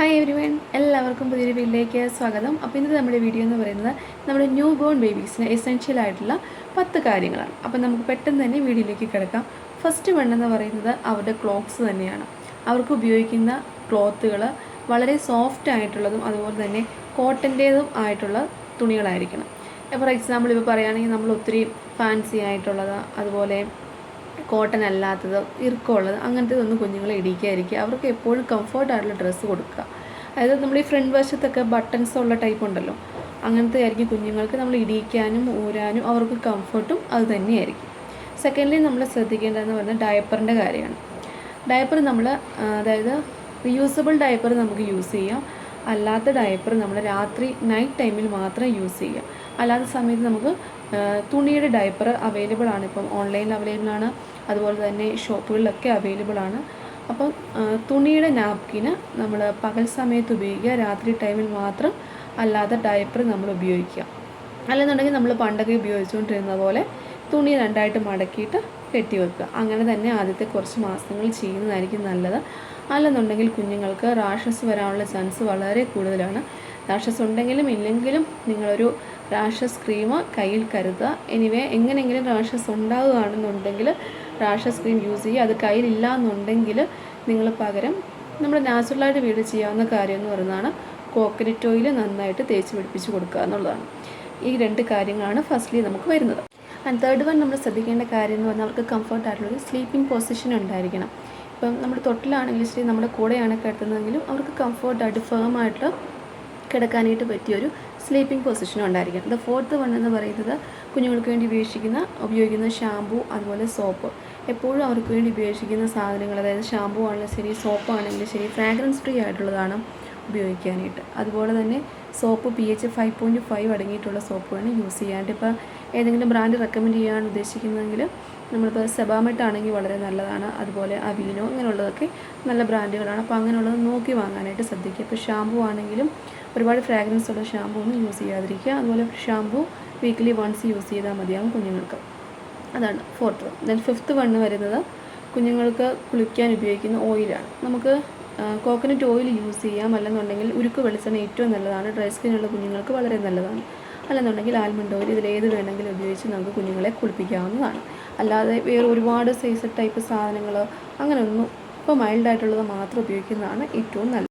Hi every one എല്ലാവർക്കും പുതിയൊരു വീട്ടിലേക്ക് സ്വാഗതം. അപ്പോൾ ഇന്നത്തെ നമ്മുടെ വീഡിയോ എന്ന് പറയുന്നത് നമ്മുടെ ന്യൂ ബോൺ ബേബീസിന് എസെൻഷ്യൽ ആയിട്ടുള്ള പത്ത് കാര്യങ്ങളാണ്. അപ്പോൾ നമുക്ക് പെട്ടെന്ന് തന്നെ വീഡിയോയിലേക്ക് കിടക്കാം. ഫസ്റ്റ് വൺ എന്ന് പറയുന്നത് അവരുടെ ക്ലോത്ത്സ് തന്നെയാണ്. അവർക്ക് ഉപയോഗിക്കുന്ന ക്ലോത്തുകൾ വളരെ സോഫ്റ്റ് ആയിട്ടുള്ളതും അതുപോലെ തന്നെ കോട്ടന്റേതും ആയിട്ടുള്ള തുണികളായിരിക്കണം. ഫോർ എക്സാമ്പിൾ ഇപ്പോൾ പറയുകയാണെങ്കിൽ നമ്മൾ ഒത്തിരി ഫാൻസി ആയിട്ടുള്ളത് അതുപോലെ കോട്ടൺ അല്ലാത്തത് ഇറുക്കമുള്ളത് അങ്ങനത്തേതൊന്നും കുഞ്ഞുങ്ങളെ ഇടിക്കാതിരിക്കുക. അവർക്ക് എപ്പോഴും കംഫർട്ടായിട്ടുള്ള ഡ്രസ്സ് കൊടുക്കുക. അതായത് നമ്മൾ ഈ ഫ്രണ്ട് വശത്തൊക്കെ ബട്ടൺസ് ഉള്ള ടൈപ്പ് ഉണ്ടല്ലോ. അങ്ങനത്തെ ആയിരിക്കും കുഞ്ഞുങ്ങൾക്ക് നമ്മൾ ഇടിക്കാനും ഊരാനും അവർക്ക് കംഫർട്ടും അത് തന്നെയായിരിക്കും. സെക്കൻഡ്ലി നമ്മൾ ശ്രദ്ധിക്കേണ്ടതെന്ന് പറഞ്ഞാൽ ഡയപ്പറിന്റെ കാര്യമാണ്. ഡയപ്പർ നമ്മൾ അതായത് റീയൂസബിൾ ഡയപ്പർ നമുക്ക് യൂസ് ചെയ്യാം. അല്ലാത്ത ഡയപ്പർ നമ്മൾ രാത്രി നൈറ്റ് ടൈമിൽ മാത്രം യൂസ് ചെയ്യുക അല്ലാത്ത സമയത്ത് നമുക്ക് തുണിയുടെ ഡയപ്പർ അവൈലബിൾ ആണ്. ഇപ്പം ഓൺലൈനിൽ അവൈലബിൾ ആണ്. അതുപോലെ തന്നെ ഷോപ്പുകളിലൊക്കെ അവൈലബിൾ ആണ്. അപ്പം തുണിയുടെ നാപ്കിന് നമ്മൾ പകൽ സമയത്ത് ഉപയോഗിക്കുക. രാത്രി ടൈമിൽ മാത്രം അല്ലാത്ത ഡയപ്പർ നമ്മൾ ഉപയോഗിക്കുക. അല്ലെന്നുണ്ടെങ്കിൽ നമ്മൾ പണ്ടൊക്കെ ഉപയോഗിച്ചുകൊണ്ടിരുന്ന പോലെ തുണി രണ്ടായിട്ട് മടക്കിയിട്ട് കെട്ടി വെക്കുക അങ്ങനെ തന്നെ ആദ്യത്തെ കുറച്ച് മാസങ്ങൾ ചെയ്യുന്നതായിരിക്കും നല്ലത്. അല്ലെന്നുണ്ടെങ്കിൽ കുഞ്ഞുങ്ങൾക്ക് റാഷസ് വരാനുള്ള ചാൻസ് വളരെ കൂടുതലാണ്. റാഷസ് ഉണ്ടെങ്കിലും ഇല്ലെങ്കിലും നിങ്ങളൊരു റാഷസ് ക്രീം കയ്യിൽ കരുതുക. എനിവേ എങ്ങനെയെങ്കിലും റാഷസ് ഉണ്ടാവുകയാണെന്നുണ്ടെങ്കിൽ റാഷസ് ക്രീം യൂസ് ചെയ്യുക. അത് കയ്യിലില്ല എന്നുണ്ടെങ്കിൽ നിങ്ങൾ പകരം നമ്മൾ നാച്ചുറലായിട്ട് വീട് ചെയ്യാവുന്ന കാര്യം എന്ന് പറയുന്നതാണ് കോക്കനറ്റ് ഓയിൽ നന്നായിട്ട് തേച്ച് പിടിപ്പിച്ച് കൊടുക്കുക എന്നുള്ളതാണ്. ഈ രണ്ട് കാര്യങ്ങളാണ് ഫസ്റ്റ്ലി നമുക്ക് വരുന്നത്. ആൻഡ് തേർഡ് വൺ നമ്മൾ ശ്രദ്ധിക്കേണ്ട കാര്യം എന്ന് പറഞ്ഞാൽ അവർക്ക് കംഫർട്ട് ആയിട്ടുള്ള ഒരു സ്ലീപ്പിംഗ് പൊസിഷൻ ഉണ്ടായിരിക്കണം. ഇപ്പം നമ്മൾ തൊട്ടിലാണെങ്കിലും ശരി നമ്മുടെ കൂടെയാണ് കിടത്തുന്നതെങ്കിലും അവർക്ക് കംഫർട്ടായിട്ട് ഫേം ആയിട്ട് കിടക്കാനായിട്ട് പറ്റിയൊരു സ്ലീപ്പിംഗ് പൊസിഷൻ ഉണ്ടായിരിക്കണം. ദ ഫോർത്ത് വൺ എന്ന് പറയുന്നത് കുഞ്ഞുങ്ങൾക്ക് വേണ്ടി ഉപയോഗിക്കുന്ന ഉപയോഗിക്കുന്ന ഷാമ്പു അതുപോലെ സോപ്പ് എപ്പോഴും അവർക്ക് വേണ്ടി ഉപയോഗിക്കുന്ന സാധനങ്ങൾ അതായത് ഷാമ്പു ആണെങ്കിലും ശരി സോപ്പ് ആണെങ്കിലും ശരി ഫ്രാഗ്രൻസ് ഫ്രീ ആയിട്ടുള്ളതാണ് ഉപയോഗിക്കാനായിട്ട്. അതുപോലെ തന്നെ soap P H five point five അടങ്ങിയിട്ടുള്ള സോപ്പ് വേണം യൂസ് ചെയ്യാനായിട്ട്. ഇപ്പോൾ ഏതെങ്കിലും ബ്രാൻഡ് റെക്കമെൻഡ് ചെയ്യാൻ ഉദ്ദേശിക്കുന്നതെങ്കിൽ നമ്മളിപ്പോൾ സെബാമെട്ട് ആണെങ്കിൽ വളരെ നല്ലതാണ്. അതുപോലെ അവീനോ അങ്ങനെയുള്ളതൊക്കെ നല്ല ബ്രാൻഡുകളാണ്. അപ്പോൾ അങ്ങനെയുള്ളത് നോക്കി വാങ്ങാനായിട്ട് ശ്രദ്ധിക്കുക. ഇപ്പോൾ ഷാമ്പു ആണെങ്കിലും ഒരുപാട് ഫ്രാഗ്രൻസ് ഉള്ള ഷാമ്പു ഒന്നും യൂസ് ചെയ്യാതിരിക്കുക. അതുപോലെ ഷാമ്പു വീക്ക്ലി വൺസ് യൂസ് ചെയ്താൽ മതിയാകും കുഞ്ഞുങ്ങൾക്ക്. അതാണ് fourth one then fifth one വരുന്നത് കുഞ്ഞുങ്ങൾക്ക് കുളിക്കാൻ ഉപയോഗിക്കുന്ന ഓയിലാണ് നമുക്ക് കോക്കനട്ട് ഓയിൽ യൂസ് ചെയ്യാം. അല്ലെന്നുണ്ടെങ്കിൽ ഉരുക്ക് വെളിച്ചെണ്ണ ഏറ്റവും നല്ലതാണ്. ഡ്രൈ സ്കിന്നുള്ള കുഞ്ഞുങ്ങൾക്ക് വളരെ നല്ലതാണ്. അല്ലെന്നുണ്ടെങ്കിൽ ആൽമണ്ട് ഓയിൽ ഇതിലേത് വേണമെങ്കിലും ഉപയോഗിച്ച് നമുക്ക് കുഞ്ഞുങ്ങളെ കുളിപ്പിക്കാവുന്നതാണ്. അല്ലാതെ വേറെ ഒരുപാട് സൈസ് ടൈപ്പ് സാധനങ്ങൾ അങ്ങനെയൊന്നും ഇപ്പോൾ മൈൽഡായിട്ടുള്ളത് മാത്രം ഉപയോഗിക്കുന്നതാണ് ഏറ്റവും നല്ലത്.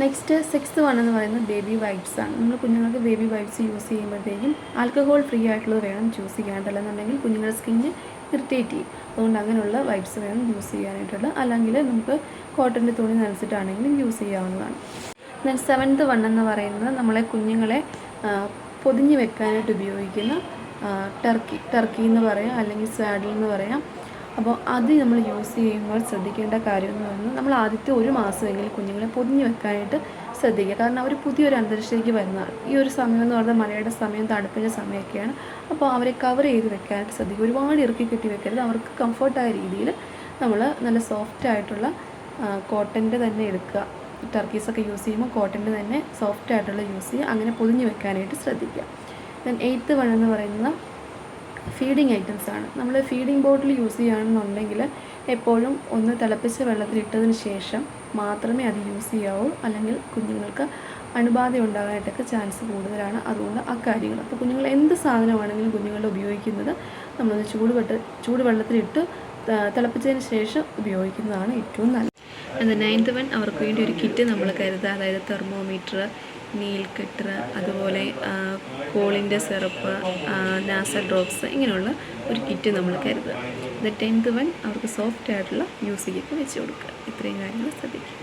നെക്സ്റ്റ് സിക്സ്ത് വൺ എന്ന് പറയുന്നത് ബേബി വൈപ്സ് ആണ്. നമ്മൾ കുഞ്ഞുങ്ങൾക്ക് ബേബി വൈപ്സ് യൂസ് ചെയ്യുമ്പോഴത്തേക്കും ആൽക്കഹോൾ ഫ്രീ ആയിട്ടുള്ളത് വേണം ചൂസ് ചെയ്യാനായിട്ട്. അല്ലെന്നുണ്ടെങ്കിൽ കുഞ്ഞുങ്ങളുടെ സ്കിന്ന് ഇറിറ്റേറ്റ് ചെയ്യും. അതുകൊണ്ട് അങ്ങനെയുള്ള വൈപ്സ് വേണം യൂസ് ചെയ്യാനായിട്ടുള്ള അല്ലെങ്കിൽ നമുക്ക് കോട്ടന്റെ തുണി നനച്ചിട്ടാണെങ്കിലും യൂസ് ചെയ്യാവുന്നതാണ്. ദെൻ സെവൻത്ത് വൺ എന്ന് പറയുന്നത് നമ്മളെ കുഞ്ഞുങ്ങളെ പൊതിഞ്ഞ് വെക്കാനായിട്ട് ഉപയോഗിക്കുന്ന ടർക്കി ടർക്കി എന്ന് പറയാം അല്ലെങ്കിൽ സാഡിൽ എന്ന് പറയാം. അപ്പോൾ അത് നമ്മൾ യൂസ് ചെയ്യുമ്പോൾ ശ്രദ്ധിക്കേണ്ട കാര്യം എന്ന് പറയുന്നത് നമ്മൾ ആദ്യത്തെ ഒരു മാസമെങ്കിലും കുഞ്ഞുങ്ങളെ പൊതിഞ്ഞ് വെക്കാനായിട്ട് ശ്രദ്ധിക്കുക. കാരണം അവർ പുതിയൊരു അന്തരീക്ഷത്തിലേക്ക് വരുന്നതാണ് ഈ ഒരു സമയം എന്ന് പറഞ്ഞാൽ മഴയുടെ സമയം തണുപ്പിന്റെ സമയമൊക്കെയാണ്. അപ്പോൾ അവരെ കവർ ചെയ്ത് വെക്കാനായിട്ട് ശ്രദ്ധിക്കുക. ഒരുപാട് ഇറുക്കി കെട്ടി വെക്കരുത്. അവർക്ക് കംഫർട്ടായ രീതിയിൽ നമ്മൾ നല്ല സോഫ്റ്റ് ആയിട്ടുള്ള കോട്ടന്റെ തന്നെ എടുക്കുക. ടർക്കീസൊക്കെ യൂസ് ചെയ്യുമ്പോൾ കോട്ടന്റെ തന്നെ സോഫ്റ്റ് ആയിട്ടുള്ള യൂസ് ചെയ്യുക. അങ്ങനെ പൊതിഞ്ഞ് വെക്കാനായിട്ട് ശ്രദ്ധിക്കുക. ദെൻ എയ്ത്ത് വൺ എന്ന് പറയുന്നത് ഫീഡിങ് ഐറ്റംസ് ആണ്. നമ്മൾ ഫീഡിങ് ബോട്ടിൽ യൂസ് ചെയ്യുകയാണെന്നുണ്ടെങ്കിൽ എപ്പോഴും ഒന്ന് തിളപ്പിച്ച വെള്ളത്തിലിട്ടതിന് ശേഷം മാത്രമേ അത് യൂസ് ചെയ്യാവൂ. അല്ലെങ്കിൽ കുഞ്ഞുങ്ങൾക്ക് അണുബാധ ഉണ്ടാകാനായിട്ടൊക്കെ ചാൻസ് കൂടുതലാണ്. അതുകൊണ്ട് ആ കാര്യങ്ങൾ. അപ്പോൾ കുഞ്ഞുങ്ങൾ എന്ത് സാധനമാണെങ്കിലും കുഞ്ഞുങ്ങൾ ഉപയോഗിക്കുന്നത് നമ്മളത് ചൂടുവെട്ട് ചൂടുവെള്ളത്തിലിട്ട് തിളപ്പിച്ചതിന് ശേഷം ഉപയോഗിക്കുന്നതാണ് ഏറ്റവും നല്ലത്. അത് നയൻത് വൺ അവർക്ക് വേണ്ടി ഒരു കിറ്റ് നമ്മൾ കരുതുക. അതായത് തെർമോമീറ്റർ നീൽ കെട്ടർ അതുപോലെ കോളിന്റെ സിറപ്പ് നാസ ഡ്രോപ്സ് ഇങ്ങനെയുള്ള ഒരു കിറ്റ് നമ്മൾ കരുതുക. ഇത് ടെൻത്ത് വൺ അവർക്ക് സോഫ്റ്റ് ആയിട്ടുള്ള മ്യൂസിക്കൊക്കെ വെച്ച് കൊടുക്കുക. ഇത്രയും കാര്യങ്ങൾ ശ്രദ്ധിക്കുക.